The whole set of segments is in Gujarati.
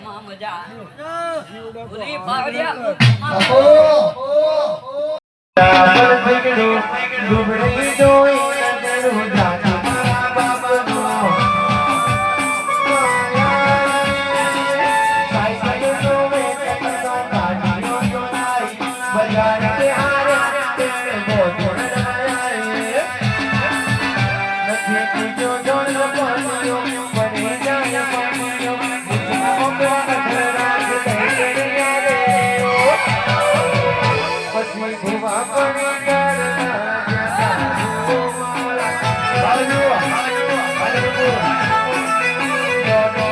મજા Thank you.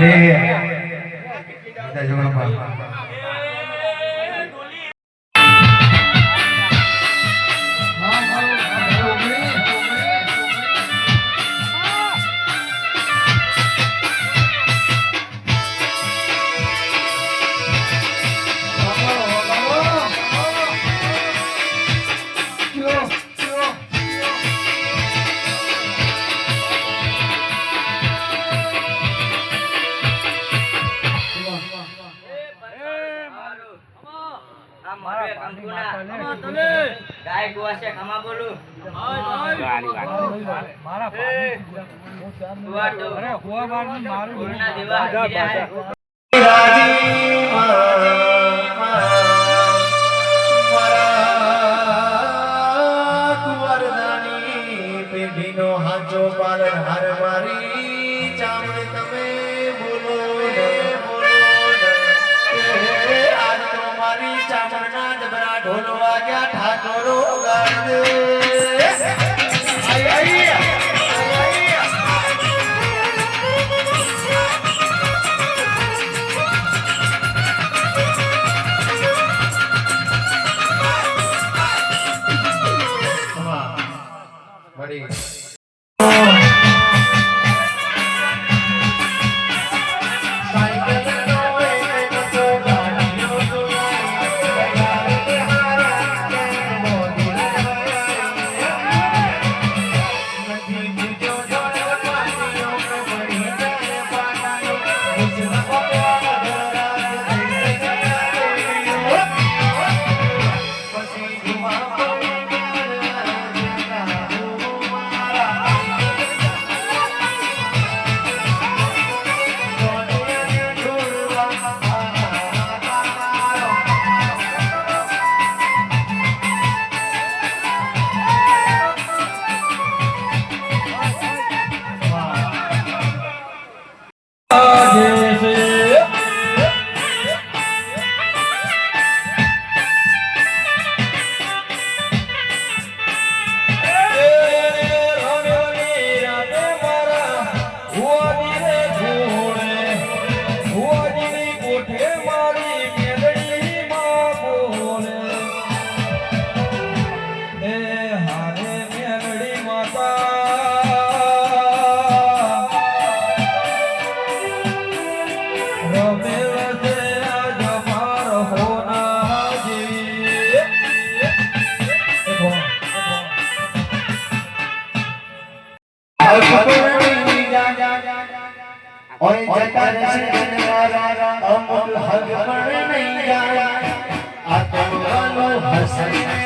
જય હાચો પાલન હાર મારી ચામડ તમે બોલો બોલો આજ તો મારી ચામડના જબરા ઢોલ વાગ્યા ઠાકોરો ગાડે और जटा रचने वाला अमुल हक पर नहीं जाए आतंक लो हसन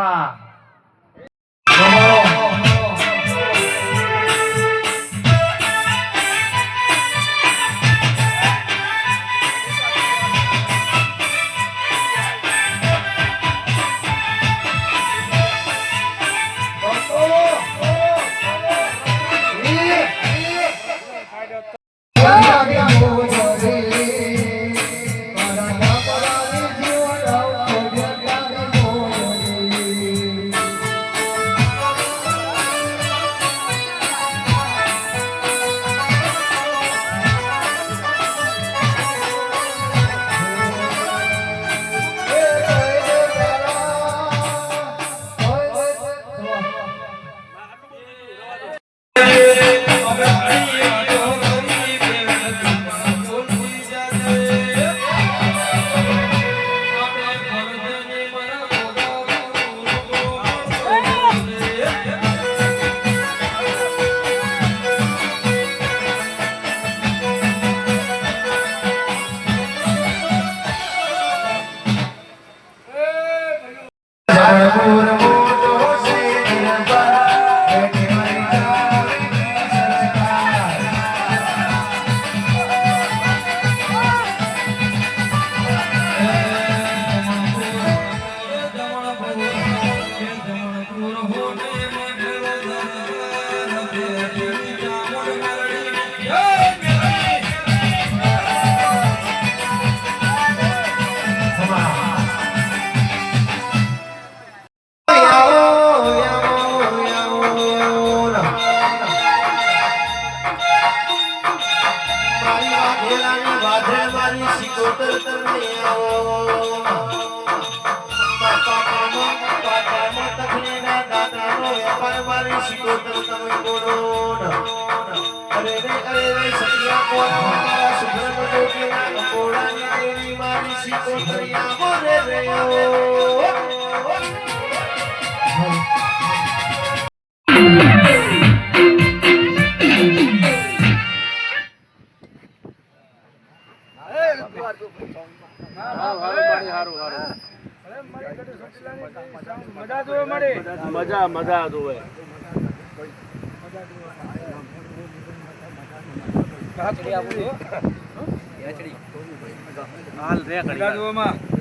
Ah. અરે રે અરે રે સૈયા કોરા મારા સુભ્રમ જોગીના કપોળાની દેવી મારી સિકોતર આવો રે રે ઓ. મજા મજા જોવે. હાલ રે ઘડી.